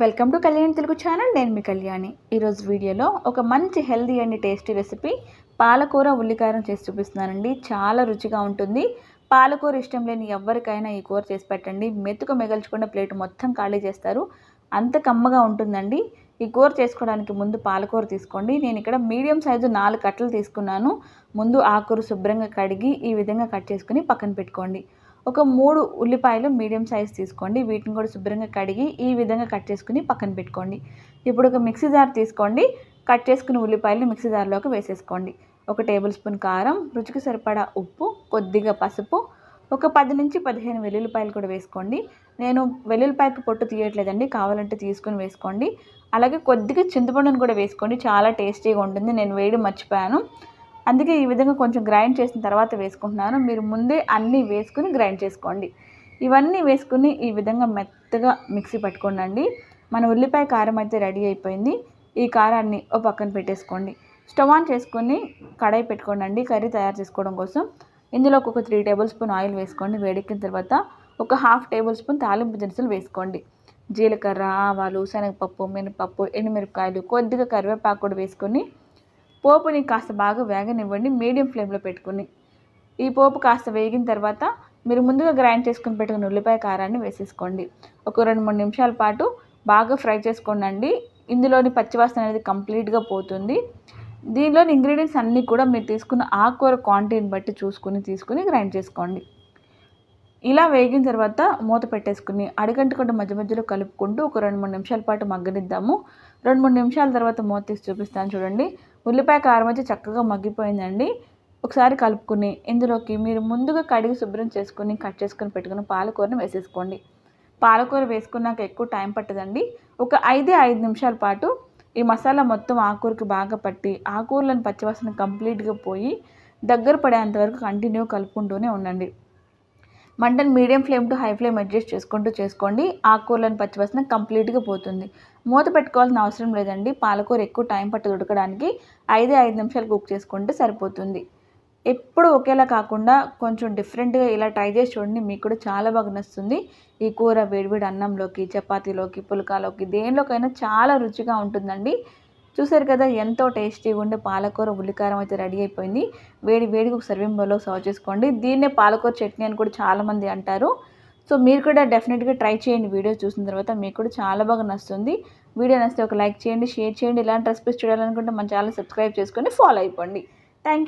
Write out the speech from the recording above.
Welcome to Kalyani Telugu channel నేను మీ కళ్యాణి ఈరోజు వీడియోలో ఒక మంచి హెల్దీ అండ్ టేస్టీ రెసిపీ పాలకూర ఉల్లికారం చేసి చూపిస్తున్నానండి. చాలా రుచిగా ఉంటుంది. పాలకూర ఇష్టం లేని ఎవరికైనా ఈ కూర చేసి పెట్టండి. మెతుకు మిగల్చకుండా ప్లేట్ మొత్తం ఖాళీ చేస్తారు. అంత కమ్మగా ఉంటుందండి. ఈ కూర చేసుకోవడానికి ముందు పాలకూర తీసుకోండి. నేను ఇక్కడ మీడియం సైజు నాలుగు కట్టలు తీసుకున్నాను. ముందు ఆకూర శుభ్రంగా కడిగి ఈ విధంగా కట్ చేసుకుని పక్కన పెట్టుకోండి. ఒక మూడు ఉల్లిపాయలు మీడియం సైజ్ తీసుకోండి. వీటిని కూడా శుభ్రంగా కడిగి ఈ విధంగా కట్ చేసుకుని పక్కన పెట్టుకోండి. ఇప్పుడు ఒక మిక్సీ జార్ తీసుకోండి. కట్ చేసుకుని ఉల్లిపాయలు మిక్సీ జార్లోకి వేసేసుకోండి. ఒక టేబుల్ స్పూన్ కారం రుచికి సరిపడా ఉప్పు కొద్దిగా పసుపు ఒక పది నుంచి పదిహేను వెల్లుల్లిపాయలు కూడా వేసుకోండి. నేను వెల్లుల్లిపాయకు పొట్టు తీయట్లేదండి. కావాలంటే తీసుకొని వేసుకోండి. అలాగే కొద్దిగా చింతపండును కూడా వేసుకోండి. చాలా టేస్టీగా ఉంటుంది. నేను వేయడం మర్చిపోయాను. అందుకే ఈ విధంగా కొంచెం గ్రైండ్ చేసిన తర్వాత వేసుకుంటున్నాను. మీరు ముందే అన్నీ వేసుకుని గ్రైండ్ చేసుకోండి. ఇవన్నీ వేసుకుని ఈ విధంగా మెత్తగా మిక్సీ పట్టుకోండి మన ఉల్లిపాయ కారం అయితే రెడీ అయిపోయింది. ఈ కారాన్ని ఓ పక్కన పెట్టేసుకోండి. స్టవ్ ఆన్ చేసుకొని కడాయి పెట్టుకోండి కర్రీ తయారు చేసుకోవడం కోసం ఇందులో ఒక త్రీ టేబుల్ స్పూన్ ఆయిల్ వేసుకోండి. వేడెక్కిన తర్వాత ఒక హాఫ్ టేబుల్ స్పూన్ తాలింపు దినుసులు వేసుకోండి. జీలకర్ర ఆవాలు శనగపప్పు మినపప్పు ఎండుమిరపకాయలు కొద్దిగా కరివేపాకు కూడా వేసుకొని పోపుని కాస్త బాగా వేగనివ్వండి మీడియం ఫ్లేమ్లో పెట్టుకుని. ఈ పోపు కాస్త వేగిన తర్వాత మీరు ముందుగా గ్రైండ్ చేసుకుని పెట్టుకున్న ఉల్లిపాయ కారాన్ని వేసేసుకోండి. ఒక రెండు మూడు నిమిషాల పాటు బాగా ఫ్రై చేసుకోండి ఇందులోని పచ్చివాసన అనేది కంప్లీట్గా పోతుంది. దీనిలోని ఇంగ్రీడియంట్స్ అన్నీ కూడా మీరు తీసుకున్న ఆకుకూర క్వాంటిటీని బట్టి చూసుకుని తీసుకుని గ్రైండ్ చేసుకోండి. ఇలా వేగిన తర్వాత మూత పెట్టేసుకుని అడిగంటకుండా మధ్య మధ్యలో కలుపుకుంటూ ఒక రెండు మూడు నిమిషాల పాటు మగ్గనిద్దాము. రెండు మూడు నిమిషాల తర్వాత మూత తీసి చూపిస్తాను చూడండి. ఉల్లిపాయ కారం అయితే చక్కగా మగ్గిపోయిందండి. ఒకసారి కలుపుకుని ఇందులోకి మీరు ముందుగా కడిగి శుభ్రం చేసుకుని కట్ చేసుకుని పెట్టుకుని పాలకూరని వేసేసుకోండి. పాలకూర వేసుకున్నాక ఎక్కువ టైం పట్టదండి. ఒక ఐదే ఐదు నిమిషాల పాటు ఈ మసాలా మొత్తం ఆకూరకి బాగా పట్టి ఆకూరలను పచ్చివాసన కంప్లీట్గా పోయి దగ్గర పడేంత వరకు కంటిన్యూ కలుపుకుంటూనే ఉండండి. మంటను medium flame to high flame adjust చేసుకుంటూ చేసుకోండి. ఆకుకూరలను పచ్చివాసన కంప్లీట్గా పోతుంది. మూత పెట్టుకోవాల్సిన అవసరం లేదండి. పాలకూర ఎక్కువ టైం పట్టదు ఉడకడానికి ఐదే ఐదు నిమిషాలు కుక్ చేసుకుంటే సరిపోతుంది. ఎప్పుడు ఒకేలా కాకుండా కొంచెం డిఫరెంట్గా ఇలా ట్రై చేసి చూడండి. మీకు కూడా చాలా బాగా నచ్చుతుంది. ఈ కూర వేడివేడి అన్నంలోకి చపాతీలోకి పుల్కాలోకి దేనిలోకైనా చాలా రుచిగా ఉంటుందండి. చూసారు కదా ఎంతో టేస్టీగా ఉండే పాలకూర ఉల్లికారం అయితే రెడీ అయిపోయింది. వేడి వేడికి ఒక సర్వింగ్ బౌల్లో సర్వ్ చేసుకోండి. దీన్నే పాలకూర చట్నీ అని కూడా చాలామంది అంటారు. సో మీరు కూడా డెఫినెట్గా ట్రై చేయండి వీడియో చూసిన తర్వాత. మీకు కూడా చాలా బాగా నచ్చుతుంది. వీడియో నచ్చితే ఒక లైక్ చేయండి షేర్ చేయండి. ఇలాంటి రెసిపీస్ చూడాలనుకుంటే మన ఛానల్ సబ్స్క్రైబ్ చేసుకొని ఫాలో అయిపోండి. థ్యాంక్